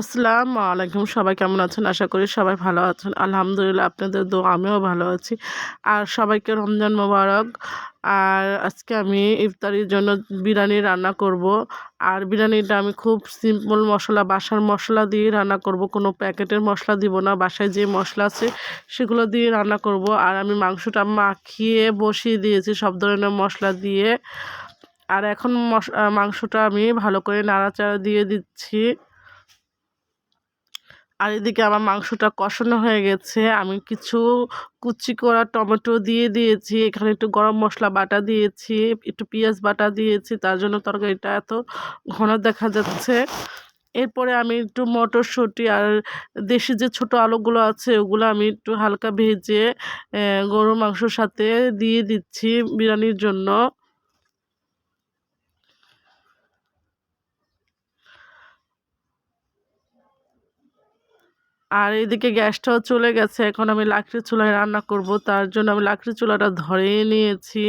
আসসালামু আলাইকুম। সবাই কেমন আছেন? আশা করি সবাই ভালো আছেন। আলহামদুলিল্লাহ আপনাদের দো আমিও ভালো আছি। আর সবাইকে রমজান মোবারক। আর আজকে আমি ইফতারির জন্য বিরিয়ানি রান্না করব। আর বিরিয়ানিটা আমি খুব সিম্পল মশলা, বাসার মশলা দিয়ে রান্না করব। কোনো প্যাকেটের মশলা দিব না। বাসায় যে মশলা আছে, সেগুলো দিয়ে রান্না করব। আর আমি মাংসটা মাখিয়ে বসিয়ে দিয়েছি সব ধরনের মশলা দিয়ে। আর এখন মাংসটা আমি ভালো করে নাড়াচাড়া দিয়ে দিচ্ছি। আর এদিকে আমার মাংসটা কষানো হয়ে গেছে। আমি কিছু কুচি করা টমেটো দিয়ে দিয়েছি, এখানে একটু গরম মশলা বাটা দিয়েছি, একটু পেঁয়াজ বাটা দিয়েছি, তার জন্য তরকারিটা এত ঘন দেখা যাচ্ছে। এরপরে আমি একটু মটরশুঁটি আর দেশি যে ছোট আলুগুলো আছে, ওগুলো আমি একটু হালকা ভেজে গরুর মাংসর সাথে দিয়ে দিচ্ছি বিরিয়ানির জন্য। আর এদিকে গ্যাসটাও চলে গেছে। এখন আমি লাকড়ি চুলায় রান্না করব। তার জন্য আমি লাকড়ি চুলাটা ধরে নিয়েছি।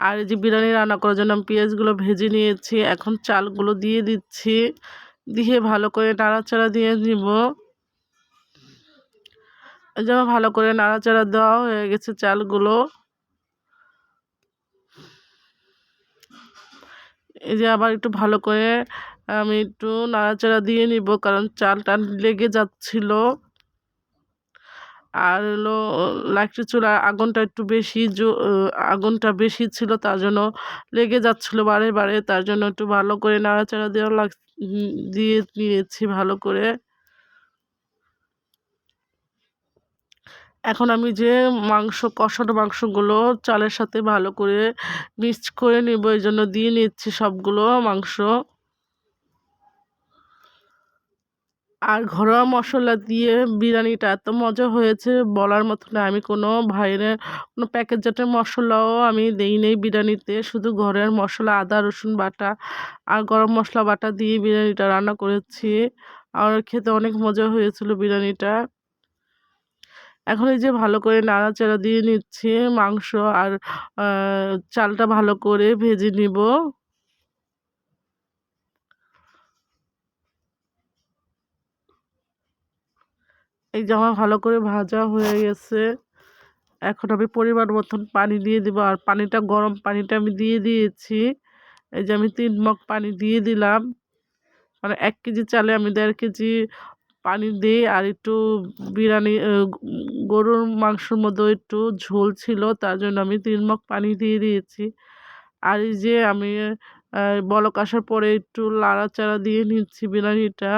আর এই যে বিরিয়ানি রান্না করার জন্য আমি পেঁয়াজগুলো ভেজে নিয়েছি। এখন চালগুলো দিয়ে দিচ্ছি। দিয়ে ভালো করে নাড়াচাড়া দিয়ে নিব। যেমন ভালো করে নাড়াচাড়া দেওয়া হয়ে গেছে চালগুলো। এই যে আবার একটু ভালো করে, আমি একটু নাড়াচাড়া দিয়ে নিব, কারণ চালটা লেগে যাচ্ছিল। আর হলো লাকড়ি চুলার আগুনটা একটু বেশি আগুনটা বেশি ছিল, তার জন্য লেগে যাচ্ছিল বারে বারে, তার জন্য একটু ভালো করে নাড়াচাড়া দেওয়া লাগ দিয়ে নিয়েছি ভালো করে। এখন আমি যে মাংস, কষানো মাংসগুলো চালের সাথে ভালো করে মিক্সড করে নেব, এই জন্য দিয়ে নিচ্ছি সবগুলো মাংস। আর ঘরোয়া মশলা দিয়ে বিরিয়ানিটা এত মজা হয়েছে, বলার মতো না। আমি কোনো বাইরের কোনো প্যাকেট জাতের মশলাও আমি দেই নেই বিরিয়ানিতে, শুধু ঘরের মশলা, আদা, রসুন বাটা আর গরম মশলা বাটা দিয়ে বিরিয়ানিটা রান্না করেছি। আর খেতে অনেক মজা হয়েছিল বিরিয়ানিটা। এখন এই যে ভালো করে নাড়াচাড়া দিয়ে নিচ্ছি, মাংস আর চালটা ভালো করে ভেজে নিব। এই যে আমার ভালো করে ভাজা হয়ে গেছে। এখন আমি পরিমাণ মতন পানি দিয়ে দিব আর পানিটা, গরম পানিটা আমি দিয়ে দিয়েছি। এই যে আমি তিন মগ পানি দিয়ে দিলাম। মানে এক কেজি চালে আমি দেড় কেজি পানি দিই আর একটু বিরিয়ানি গরুর মাংসর মধ্যে একটু ঝোল ছিল, তার জন্য আমি তিন মগ পানি দিয়ে দিয়েছি। আর এই যে আমি বলক আসার পরে একটু লাড়াচাড়া দিয়ে নিচ্ছি বিরিয়ানিটা।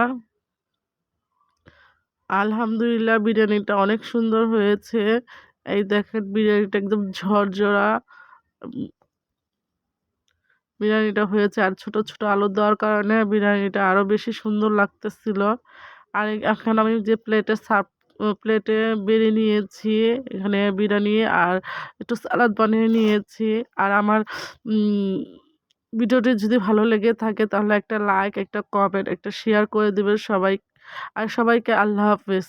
আলহামদুলিল্লাহ, বিরিয়ানিটা অনেক সুন্দর হয়েছে। এই দেখেন বিরিয়ানিটা একদম ঝরঝরা। বিরিয়ানিটা হয়েছে আর ছোট ছোট আলু দেওয়ার কারণে বিরিয়ানিটা আরও বেশি সুন্দর লাগতেছিল। আর এখন আমি যে প্লেটে সার্ভ প্লেটে বেড়ে নিয়েছি, এখানে বিরিয়ানি আর একটু সালাদ বানিয়ে নিয়েছি। আর আমার ভিডিওটি যদি ভালো লেগে থাকে তাহলে একটা লাইক একটা কমেন্ট একটা শেয়ার করে দেবেন সবাই, আর সবাইকে আল্লাহ হাফেজ।